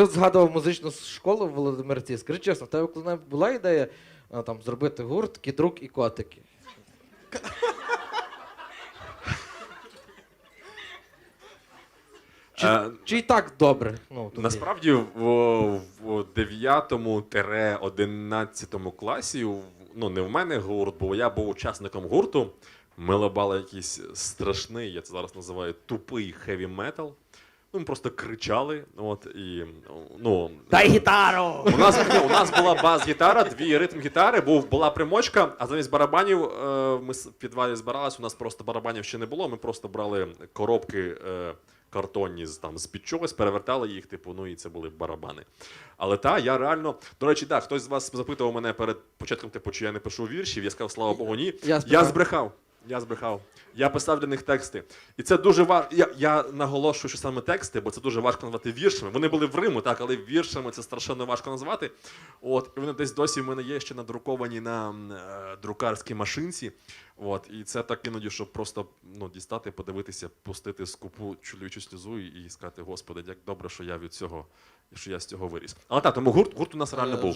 Ти згадував музичну школу в Володимирці. Скажи чесно, в тебе коли була ідея а, там, зробити гурт кідрук і котики? Чи, Е, чи і так добре? Ну, тобі? Насправді в, в 9-11 класі, в- ну не в мене гурт, бо я був учасником гурту. Ми лабали якийсь страшний, я це зараз називаю тупий хеві метал. Ну, ми просто кричали. От, і, ну, Дай гітару! у нас, ні, у нас була бас-гітара, дві ритм-гітари, був, була примочка, а замість барабанів е, ми в підвалі збиралися, у нас просто барабанів ще не було, ми просто брали коробки е, картонні з, там, з-під чогось, перевертали їх, типу, ну і це були барабани. Але та, я реально. До речі, так, хтось з вас запитував мене перед початком, типу, чи я не пишу віршів, я сказав, слава Богу, ні. Я Я збрехав. Я збрехав. Я писав для них тексти. І це дуже важко. Я, я наголошую, що саме тексти, бо це дуже важко назвати віршами. Вони були в Риму, так, але віршами це страшенно важко назвати. От, і вони десь досі в мене є ще надруковані на е, друкарській машинці. От, і це так іноді, щоб просто ну, дістати, подивитися, пустити скупу чоловічу сльозу і, і сказати, Господи, як добре, що я від цього, що я з цього виріс. Але так, тому гурт, гурт у нас реально Е, був.